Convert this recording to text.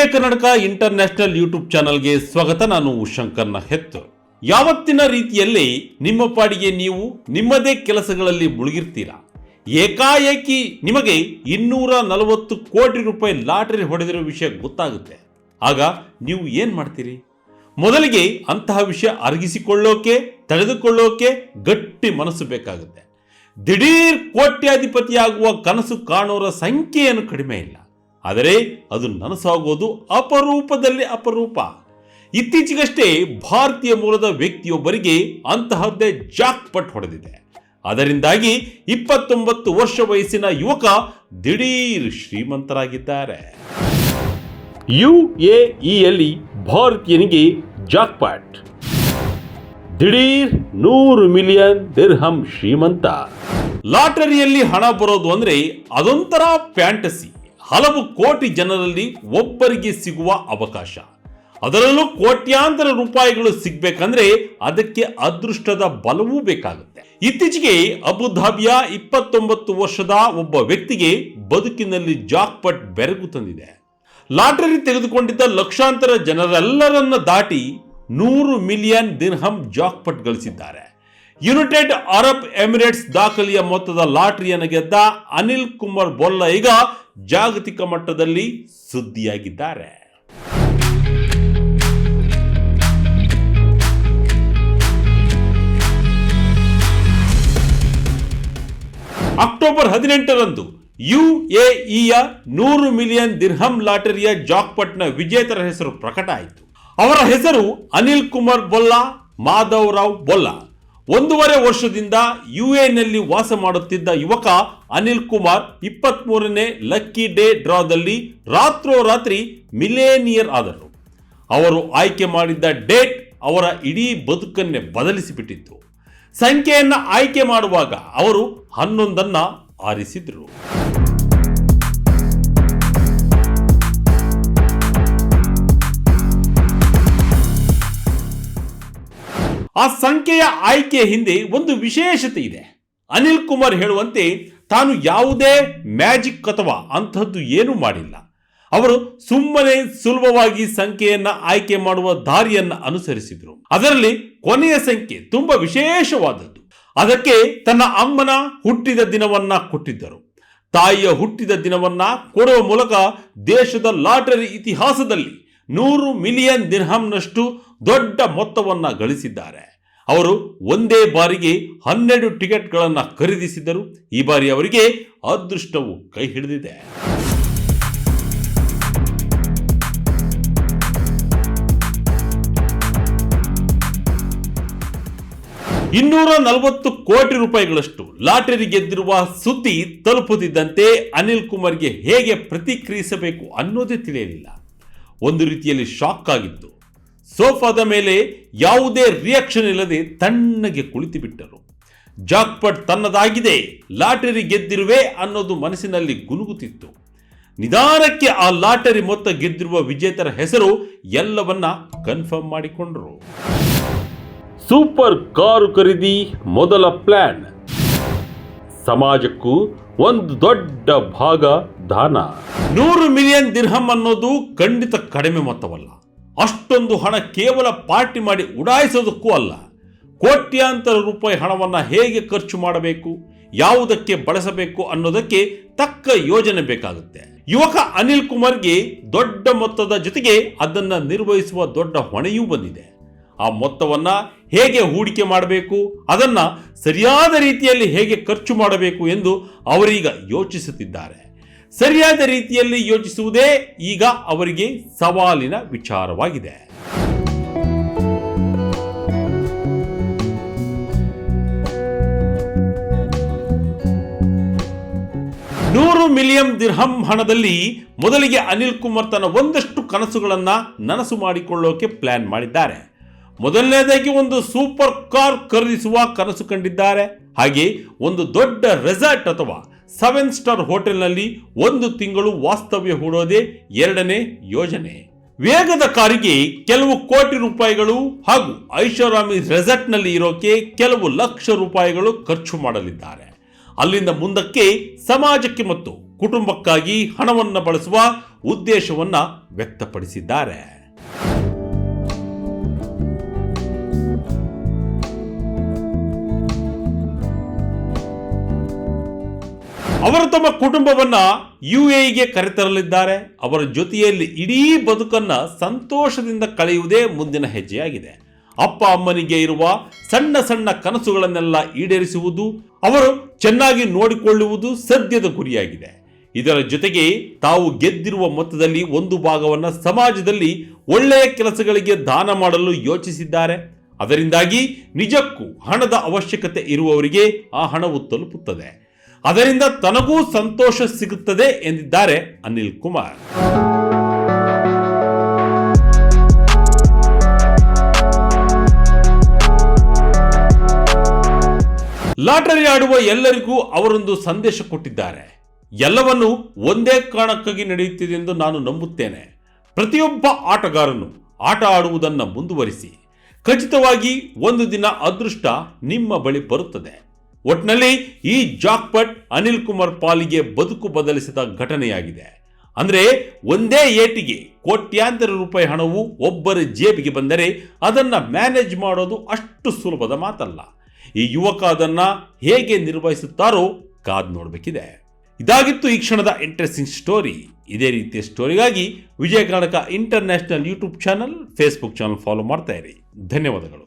ವಿಜಯ Karnataka international YouTube ಚಾನಲ್ಗೆ ಸ್ವಾಗತ. ನಾನು ಶಂಕರ್ನ ಹೆತ್ತು ಯಾವತ್ತಿನ ರೀತಿಯಲ್ಲಿ ನಿಮ್ಮ ಪಾಡಿಗೆ ನೀವು ನಿಮ್ಮದೇ ಕೆಲಸಗಳಲ್ಲಿ ಮುಳುಗಿರ್ತೀರಾ? ಏಕಾಏಕಿ ನಿಮಗೆ ಇನ್ನೂರ ನಲವತ್ತು ಕೋಟಿ ರೂಪಾಯಿ ಲಾಟರಿ ಹೊಡೆದಿರೋ ವಿಷಯ ಗೊತ್ತಾಗುತ್ತೆ. ಆಗ ನೀವು ಏನು ಮಾಡ್ತೀರಿ? ಮೊದಲಿಗೆ ಅಂತಹ ವಿಷಯ ಅರಗಿಸಿಕೊಳ್ಳೋಕೆ, ತಡೆದುಕೊಳ್ಳೋಕೆ ಗಟ್ಟಿ ಮನಸ್ಸು ಬೇಕಾಗುತ್ತೆ. ದಿಢೀರ್ ಕೋಟ್ಯಾಧಿಪತಿಯಾಗುವ ಕನಸು ಕಾಣೋರ ಸಂಖ್ಯೆಯನ್ನು ಕಡಿಮೆ ಇಲ್ಲ. ಆದರೆ ಅದು ನನಸಾಗೋದು ಅಪರೂಪದಲ್ಲಿ ಅಪರೂಪ. ಇತ್ತೀಚೆಗಷ್ಟೇ ಭಾರತೀಯ ಮೂಲದ ವ್ಯಕ್ತಿಯೊಬ್ಬರಿಗೆ ಅಂತಹದ್ದೇ ಜಾಕ್ ಪಟ್ ಹೊಡೆದಿದೆ. ಅದರಿಂದಾಗಿ ಇಪ್ಪತ್ತೊಂಬತ್ತು ವರ್ಷ ವಯಸ್ಸಿನ ಯುವಕ ದಿಢೀರ್ ಶ್ರೀಮಂತರಾಗಿದ್ದಾರೆ. ಯುಎಇಯಲ್ಲಿ ಭಾರತೀಯನಿಗೆ ಜಾಕ್ಪಾಟ್ ದಿಢೀರ್ ನೂರು ಮಿಲಿಯನ್ ದಿರ್ಹಂ ಶ್ರೀಮಂತ. ಲಾಟರಿಯಲ್ಲಿ ಹಣ ಬರೋದು ಅಂದ್ರೆ ಅದೊಂಥರ ಫ್ಯಾಂಟಸಿ. ಹಲವು ಕೋಟಿ ಜನರಲ್ಲಿ ಒಬ್ಬರಿಗೆ ಸಿಗುವ ಅವಕಾಶ. ಅದರಲ್ಲೂ ಕೋಟ್ಯಾಂತರ ರೂಪಾಯಿಗಳು ಸಿಗ್ಬೇಕಂದ್ರೆ ಅದಕ್ಕೆ ಅದೃಷ್ಟದ ಬಲವೂ ಬೇಕಾಗುತ್ತೆ. ಇತ್ತೀಚೆಗೆ ಅಬುಧಾಬಿಯ ಇಪ್ಪತ್ತೊಂಬತ್ತು ವರ್ಷದ ಒಬ್ಬ ವ್ಯಕ್ತಿಗೆ ಬದುಕಿನಲ್ಲಿ ಜಾಕ್ಪಟ್ ಬೆರಗು ತಂದಿದೆ. ಲಾಟರಿ ತೆಗೆದುಕೊಂಡಿದ್ದ ಲಕ್ಷಾಂತರ ಜನರೆಲ್ಲರನ್ನ ದಾಟಿ ನೂರು ಮಿಲಿಯನ್ ದಿರ್ಹಂ ಜಾಕ್ಪಟ್ ಗಳಿಸಿದ್ದಾರೆ. ಯುನೈಟೆಡ್ ಅರಬ್ ಎಮಿರೇಟ್ಸ್ ದಾಖಲೆಯ ಮೊತ್ತದ ಲಾಟರಿಯನ್ನು ಗೆದ್ದ ಅನಿಲ್ ಕುಮಾರ್ ಬೊಲ್ಲ ಈಗ ಜಾಗತಿಕ ಮಟ್ಟದಲ್ಲಿ ಸುದ್ದಿಯಾಗಿದ್ದಾರೆ. ಅಕ್ಟೋಬರ್ ಹದಿನೆಂಟರಂದು ಯುಎಇಯ ನೂರು ಮಿಲಿಯನ್ ದಿರ್ಹಂ ಲಾಟರಿಯ ಜಾಕ್ಪಟ್ನ ವಿಜೇತರ ಹೆಸರು ಪ್ರಕಟ ಆಯಿತು. ಅವರ ಹೆಸರು ಅನಿಲ್ ಕುಮಾರ್ ಬೊಲ್ಲಾ, ಮಾಧವ್ ರಾವ್ ಬೊಲ್ಲಾ. ಒಂದೂವರೆ ವರ್ಷದಿಂದ ಯು ಎನಲ್ಲಿ ವಾಸ ಮಾಡುತ್ತಿದ್ದ ಯುವಕ ಅನಿಲ್ ಕುಮಾರ್ ಇಪ್ಪತ್ಮೂರನೇ ಲಕ್ಕಿ ಡೇ ಡ್ರಾದಲ್ಲಿ ರಾತ್ರೋರಾತ್ರಿ ಮಿಲೇನಿಯರ್ ಆದರು. ಅವರು ಆಯ್ಕೆ ಮಾಡಿದ್ದ ಡೇಟ್ ಅವರ ಇಡೀ ಬದುಕನ್ನೇ ಬದಲಿಸಿಬಿಟ್ಟಿತ್ತು. ಸಂಖ್ಯೆಯನ್ನು ಆಯ್ಕೆ ಮಾಡುವಾಗ ಅವರು ಹನ್ನೊಂದನ್ನು ಆರಿಸಿದ್ರು. ಆ ಸಂಖ್ಯೆಯ ಆಯ್ಕೆಯ ಹಿಂದೆ ಒಂದು ವಿಶೇಷತೆ ಇದೆ. ಅನಿಲ್ ಕುಮಾರ್ ಹೇಳುವಂತೆ ತಾನು ಯಾವುದೇ ಮ್ಯಾಜಿಕ್ ಅಥವಾ ಅಂಥದ್ದು ಏನೂ ಮಾಡಿಲ್ಲ. ಅವರು ಸುಮ್ಮನೆ ಸುಲಭವಾಗಿ ಸಂಖ್ಯೆಯನ್ನು ಆಯ್ಕೆ ಮಾಡುವ ದಾರಿಯನ್ನ ಅನುಸರಿಸಿದ್ರು. ಅದರಲ್ಲಿ ಕೊನೆಯ ಸಂಖ್ಯೆ ತುಂಬಾ ವಿಶೇಷವಾದದ್ದು. ಅದಕ್ಕೆ ತನ್ನ ಅಮ್ಮನ ಹುಟ್ಟಿದ ದಿನವನ್ನ ಕೊಟ್ಟಿದ್ದರು. ತಾಯಿಯ ಹುಟ್ಟಿದ ದಿನವನ್ನ ಕೊಡುವ ಮೂಲಕ ದೇಶದ ಲಾಟರಿ ಇತಿಹಾಸದಲ್ಲಿ ನೂರು ಮಿಲಿಯನ್ ದಿರ್ಹಂನಷ್ಟು ದೊಡ್ಡ ಮೊತ್ತವನ್ನು ಗಳಿಸಿದ್ದಾರೆ. ಅವರು ಒಂದೇ ಬಾರಿಗೆ ಹನ್ನೆರಡು ಟಿಕೆಟ್ಗಳನ್ನು ಖರೀದಿಸಿದ್ದರು. ಈ ಬಾರಿ ಅವರಿಗೆ ಅದೃಷ್ಟವು ಕೈ ಹಿಡಿದಿದೆ. ಇನ್ನೂರ ನಲವತ್ತು ಕೋಟಿ ರೂಪಾಯಿಗಳಷ್ಟು ಲಾಟರಿ ಗೆದ್ದಿರುವ ಸುದ್ದಿ ತಲುಪುತ್ತಿದ್ದಂತೆ ಅನಿಲ್ ಕುಮಾರ್ಗೆ ಹೇಗೆ ಪ್ರತಿಕ್ರಿಯಿಸಬೇಕು ಅನ್ನೋದೇ ತಿಳಿಯಲಿಲ್ಲ. ಒಂದು ರೀತಿಯಲ್ಲಿ ಶಾಕ್ ಆಗಿತ್ತು. ಸೋಫಾದ ಮೇಲೆ ಯಾವುದೇ ರಿಯಾಕ್ಷನ್ ಇಲ್ಲದೆ ತಣ್ಣಗೆ ಕುಳಿತು ಬಿಟ್ಟರು ಜಾಕ್ಪಟ್ ತನ್ನದಾಗಿದೆ, ಲಾಟರಿ ಗೆದ್ದಿರುವೆ ಅನ್ನೋದು ಮನಸ್ಸಿನಲ್ಲಿ ಗುನುಗುತ್ತಿತ್ತು ನಿಧಾನಕ್ಕೆ ಆ ಲಾಟರಿ ಮೊತ್ತ ಗೆದ್ದಿರುವ ವಿಜೇತರ ಹೆಸರು ಎಲ್ಲವನ್ನ ಕನ್ಫರ್ಮ್ ಮಾಡಿಕೊಂಡರು. ಸೂಪರ್ ಕಾರು ಖರೀದಿ ಮೊದಲ ಪ್ಲಾನ್ ಸಮಾಜಕ್ಕೂ ಒಂದು ದೊಡ್ಡ ಭಾಗ ದಾನ. ನೂರು ಮಿಲಿಯನ್ ದಿರ್ಹಂ ಅನ್ನೋದು ಖಂಡಿತ ಕಡಿಮೆ ಮೊತ್ತವಲ್ಲ. ಅಷ್ಟೊಂದು ಹಣ ಕೇವಲ ಪಾರ್ಟಿ ಮಾಡಿ ಉಡಾಯಿಸೋದಕ್ಕೂ ಅಲ್ಲ. ಕೋಟ್ಯಾಂತರ ರೂಪಾಯಿ ಹಣವನ್ನು ಹೇಗೆ ಖರ್ಚು ಮಾಡಬೇಕು, ಯಾವುದಕ್ಕೆ ಬಳಸಬೇಕು ಅನ್ನೋದಕ್ಕೆ ತಕ್ಕ ಯೋಜನೆ ಬೇಕಾಗುತ್ತೆ. ಯುವಕ ಅನಿಲ್ ಕುಮಾರ್ಗೆ ದೊಡ್ಡ ಮೊತ್ತದ ಜೊತೆಗೆ ಅದನ್ನು ನಿರ್ವಹಿಸುವ ದೊಡ್ಡ ಹೊಣೆಯೂ ಬಂದಿದೆ. ಆ ಮೊತ್ತವನ್ನ ಹೇಗೆ ಹೂಡಿಕೆ ಮಾಡಬೇಕು, ಅದನ್ನ ಸರಿಯಾದ ರೀತಿಯಲ್ಲಿ ಹೇಗೆ ಖರ್ಚು ಮಾಡಬೇಕು ಎಂದು ಅವರೀಗ ಯೋಚಿಸುತ್ತಿದ್ದಾರೆ. ಸರಿಯಾದ ರೀತಿಯಲ್ಲಿ ಯೋಚಿಸುವುದೇ ಈಗ ಅವರಿಗೆ ಸವಾಲಿನ ವಿಚಾರವಾಗಿದೆ. ನೂರು ಮಿಲಿಯನ್ ದಿರ್ಹಂ ಹಣದಲ್ಲಿ ಮೊದಲಿಗೆ ಅನಿಲ್ ಕುಮಾರ್ ತನ್ನ ಒಂದಷ್ಟು ಕನಸುಗಳನ್ನ ನನಸು ಮಾಡಿಕೊಳ್ಳೋಕೆ ಪ್ಲಾನ್ ಮಾಡಿದ್ದಾರೆ. ಮೊದಲನೇದಾಗಿ ಒಂದು ಸೂಪರ್ ಕಾರ್ ಖರೀದಿಸುವ ಕನಸು ಕಂಡಿದ್ದಾರೆ. ಹಾಗೆ ಒಂದು ದೊಡ್ಡ ರೆಸಾರ್ಟ್ ಅಥವಾ ಸೆವೆನ್ ಸ್ಟಾರ್ ಹೋಟೆಲ್ನಲ್ಲಿ ಒಂದು ತಿಂಗಳು ವಾಸ್ತವ್ಯ ಹೂಡೋದೇ ಎರಡನೇ ಯೋಜನೆ. ವೇಗದ ಕಾರಿಗೆ ಕೆಲವು ಕೋಟಿ ರೂಪಾಯಿಗಳು ಹಾಗೂ ಐಷಾರಾಮಿ ರೆಸಾರ್ಟ್ನಲ್ಲಿ ಇರೋಕೆ ಕೆಲವು ಲಕ್ಷ ರೂಪಾಯಿಗಳು ಖರ್ಚು ಮಾಡಲಿದ್ದಾರೆ. ಅಲ್ಲಿಂದ ಮುಂದಕ್ಕೆ ಸಮಾಜಕ್ಕೆ ಮತ್ತು ಕುಟುಂಬಕ್ಕಾಗಿ ಹಣವನ್ನು ಬಳಸುವ ಉದ್ದೇಶವನ್ನು ವ್ಯಕ್ತಪಡಿಸಿದ್ದಾರೆ. ಅವರು ತಮ್ಮ ಕುಟುಂಬವನ್ನ ಯುಎಇಗೆ ಕರೆತರಲಿದ್ದಾರೆ. ಅವರ ಜೊತೆಯಲ್ಲಿ ಇಡೀ ಬದುಕನ್ನ ಸಂತೋಷದಿಂದ ಕಳೆಯುವುದೇ ಮುಂದಿನ ಹೆಜ್ಜೆಯಾಗಿದೆ. ಅಪ್ಪ ಅಮ್ಮನಿಗೆ ಇರುವ ಸಣ್ಣ ಸಣ್ಣ ಕನಸುಗಳನ್ನೆಲ್ಲ ಈಡೇರಿಸುವುದು, ಅವರು ಚೆನ್ನಾಗಿ ನೋಡಿಕೊಳ್ಳುವುದು ಸದ್ಯದ ಗುರಿಯಾಗಿದೆ. ಇದರ ಜೊತೆಗೆ ತಾವು ಗೆದ್ದಿರುವ ಮೊತ್ತದಲ್ಲಿ ಒಂದು ಭಾಗವನ್ನ ಸಮಾಜದಲ್ಲಿ ಒಳ್ಳೆಯ ಕೆಲಸಗಳಿಗೆ ದಾನ ಮಾಡಲು ಯೋಚಿಸಿದ್ದಾರೆ. ಅದರಿಂದಾಗಿ ನಿಜಕ್ಕೂ ಹಣದ ಅವಶ್ಯಕತೆ ಇರುವವರಿಗೆ ಆ ಹಣವು ತಲುಪುತ್ತದೆ. ಅದರಿಂದ ತನಗೂ ಸಂತೋಷ ಸಿಗುತ್ತದೆ ಎಂದಿದ್ದಾರೆ ಅನಿಲ್ ಕುಮಾರ್. ಲಾಟರಿ ಆಡುವ ಎಲ್ಲರಿಗೂ ಅವರೊಂದು ಸಂದೇಶ ಕೊಟ್ಟಿದ್ದಾರೆ. ಎಲ್ಲವನ್ನೂ ಒಂದೇ ಕಾರಣಕ್ಕಾಗಿ ನಡೆಯುತ್ತಿದೆ ಎಂದು ನಾನು ನಂಬುತ್ತೇನೆ. ಪ್ರತಿಯೊಬ್ಬ ಆಟಗಾರನು ಆಟ ಆಡುವುದನ್ನು ಮುಂದುವರಿಸಿ, ಖಚಿತವಾಗಿ ಒಂದು ದಿನ ಅದೃಷ್ಟ ನಿಮ್ಮ ಬಳಿ ಬರುತ್ತದೆ. ಒಟ್ನಲ್ಲಿ ಈ ಜಾಕ್ಪಟ್ ಅನಿಲ್ ಕುಮಾರ್ ಪಾಲಿಗೆ ಬದುಕು ಬದಲಿಸಿದ ಘಟನೆಯಾಗಿದೆ. ಅಂದ್ರೆ ಒಂದೇ ಏಟಿಗೆ ಕೋಟ್ಯಾಂತರ ರೂಪಾಯಿ ಹಣವು ಒಬ್ಬರ ಜೇಬಿಗೆ ಬಂದರೆ ಅದನ್ನ ಮ್ಯಾನೇಜ್ ಮಾಡೋದು ಅಷ್ಟು ಸುಲಭದ ಮಾತಲ್ಲ. ಈ ಯುವಕ ಅದನ್ನು ಹೇಗೆ ನಿರ್ವಹಿಸುತ್ತಾರೋ ಕಾದ್ ನೋಡಬೇಕಿದೆ. ಇದಾಗಿತ್ತು ಈ ಕ್ಷಣದ ಇಂಟ್ರೆಸ್ಟಿಂಗ್ ಸ್ಟೋರಿ ಇದೇ ರೀತಿಯ ಸ್ಟೋರಿಗಾಗಿ Vijaya Karnataka international YouTube channel Facebook channel follow ಮಾಡ್ತಾ ಇರಿ. ಧನ್ಯವಾದಗಳು.